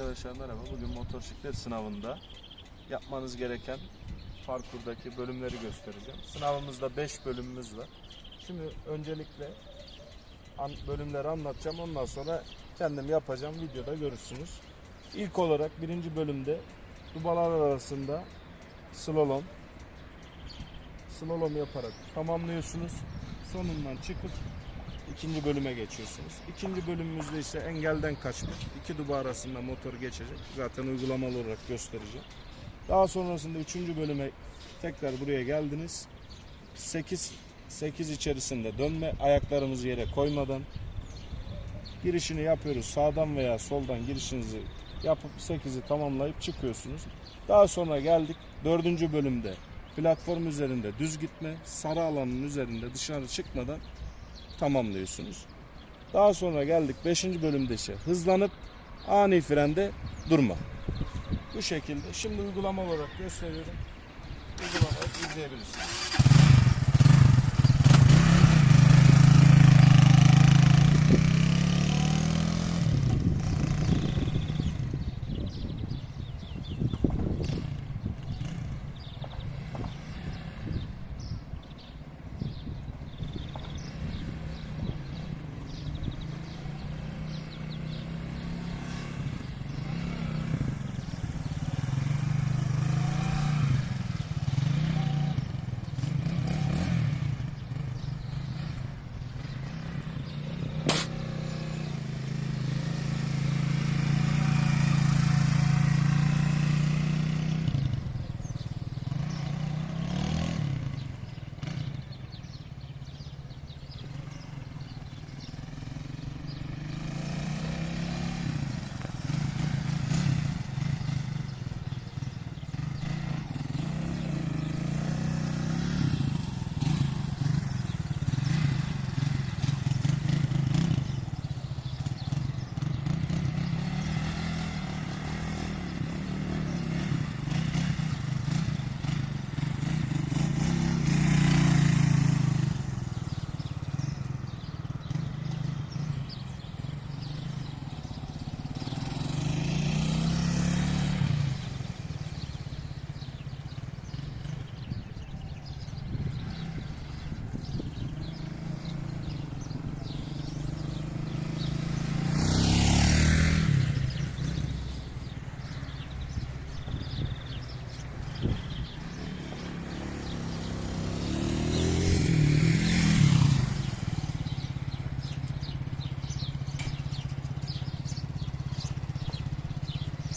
Arkadaşlar merhaba. Bugün motosiklet sınavında yapmanız gereken parkurdaki bölümleri göstereceğim. Sınavımızda 5 bölümümüz var. Şimdi öncelikle bölümleri anlatacağım. Ondan sonra kendim yapacağım. Videoda görürsünüz. İlk olarak birinci bölümde dubalar arasında slalom slalom yaparak tamamlıyorsunuz. Sonundan çıkıp ikinci bölüme geçiyorsunuz. İkinci bölümümüzde ise engelden kaçmak. İki duba arasında motor geçecek. Zaten uygulamalı olarak göstereceğim. Daha sonrasında üçüncü bölüme tekrar buraya geldiniz. 8 8 içerisinde dönme ayaklarımızı yere koymadan girişini yapıyoruz. Sağdan veya soldan girişinizi yapıp 8'i tamamlayıp çıkıyorsunuz. Daha sonra geldik dördüncü bölümde platform üzerinde düz gitme, sarı alanın üzerinde dışarı çıkmadan tamamlıyorsunuz. Daha sonra geldik 5. bölümde ise hızlanıp ani frende durma. Bu şekilde. Şimdi uygulama olarak gösteriyorum. Uygulamayı izleyebilirsiniz.